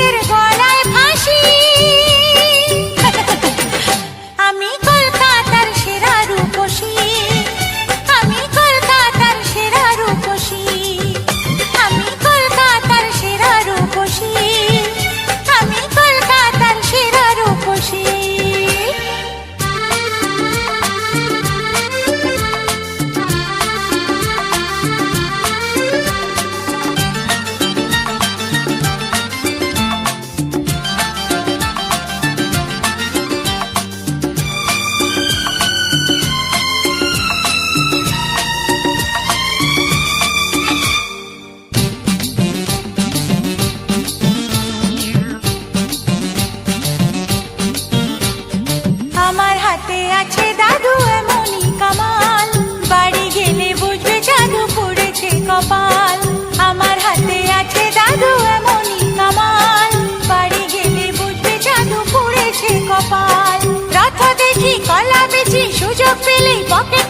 তীর কপাল রথ দেখি কলা বেচি সুযোগ পেলে পকেট